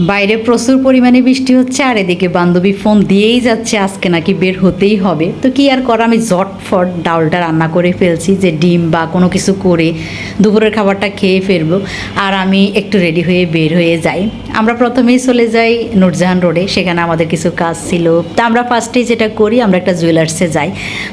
বাইরে প্রচুর পরিমাণে বৃষ্টি হচ্ছে, আর এদিকে বান্ধবী ফোন দিয়েই যাচ্ছে, আজকে নাকি বের হতেই হবে। তো কি আর করা, আমি জটফট ডালটা রান্না করে ফেলছি, যে ডিম বা কোনো কিছু করে দুপুরের খাবারটা খেয়ে ফেলব। আর আমি একটু রেডি হয়ে বের হয়ে যাই। আমরা প্রথমেই চলে যাই নুরজাহান রোডে, সেখানে আমাদের কিছু কাজ ছিল। তা আমরা ফার্স্টেই যেটা করি, আমরা একটা জুয়েলার্সে যাই।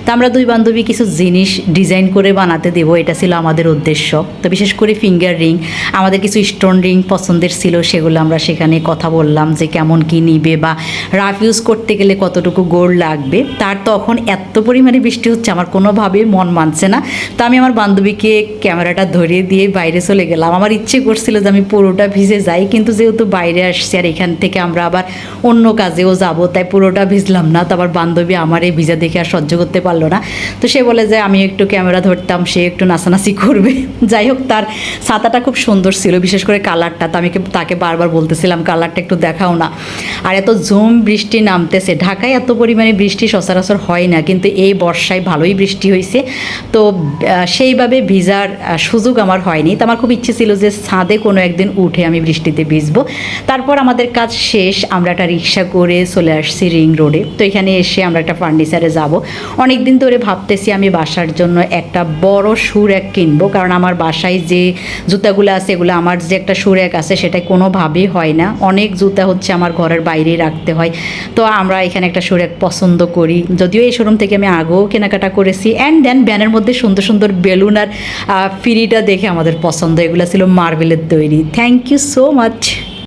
তো আমরা দুই বান্ধবী কিছু জিনিস ডিজাইন করে বানাতে দেবো, এটা ছিল আমাদের উদ্দেশ্য। তো বিশেষ করে ফিঙ্গার রিং আমাদের কিছু স্টোন রিং পছন্দের ছিল, সেগুলো আমরা সেখানে কথা বললাম যে কেমন কি নিবে বা রাফ ইউজ করতে গেলে কতটুকু গোল্ড লাগবে। তার তখন এত পরিমাণে বৃষ্টি হচ্ছে, আমার কোনোভাবে মন মানছে না। তো আমি আমার বান্ধবীকে ক্যামেরাটা ধরিয়ে দিয়ে বাইরে চলে গেলাম। আমার ইচ্ছে করছিল যে আমি পুরোটা ভিজে যাই, কিন্তু যেহেতু বাইরে আসছি আর এখান থেকে আমরা আবার অন্য কাজেও যাব, তাই পুরোটা ভিজলাম না। তো বান্ধবী আমার এই ভিজা দেখে আর সহ্য করতে পারল না। তো সে বলে যে আমি একটু ক্যামেরা ধরতাম, সে একটু নাচানাচি করবে। যাই হোক, তার ছাতাটা খুব সুন্দর ছিল, বিশেষ করে কালারটা। তো আমি তাকে বারবার বলতেছিলাম, কালারটা একটু দেখাও না। আর এত ঝুম বৃষ্টি নামতেছে। ঢাকায় এত পরিমাণে বৃষ্টি সচরাচর হয় না, কিন্তু এই বর্ষায় ভালোই বৃষ্টি হয়েছে তো সেইভাবে ভিজার সুযোগ আমার হয়নি। তো আমার খুব ইচ্ছে ছিল যে, ছাদে কোনো একদিন উঠে আমি বৃষ্টিতে ভিজবো। তারপর আমাদের কাজ শেষ, আমরা একটা রিক্সা করে চলে আসছি রিং রোডে। তো এখানে এসে আমরা একটা ফার্নিচারে যাব। অনেক দিন ধরে ভাবতেছি আমি বাসার জন্য একটা বড় সুর এক কিনবো, কারণ আমার বাসায় যে জুতাগুলো আছে, এগুলো আমার যে একটা সুর এক আছে, সেটা কোনোভাবেই হয় না। অনেক জুতা হচ্ছে আমার ঘরের বাইরেই রাখতে হয়। তো আমরা এখানে একটা সুর এক পছন্দ করি। যদিও এই শোরুম থেকে আমি আগেও কেনাকাটা করেছি। অ্যান্ড দেন ব্যানের মধ্যে সুন্দর সুন্দর বেলুন আর ফিরিটা দেখে আমাদের পছন্দ। এগুলো ছিল মার্বেলের তৈরি। Thank you so much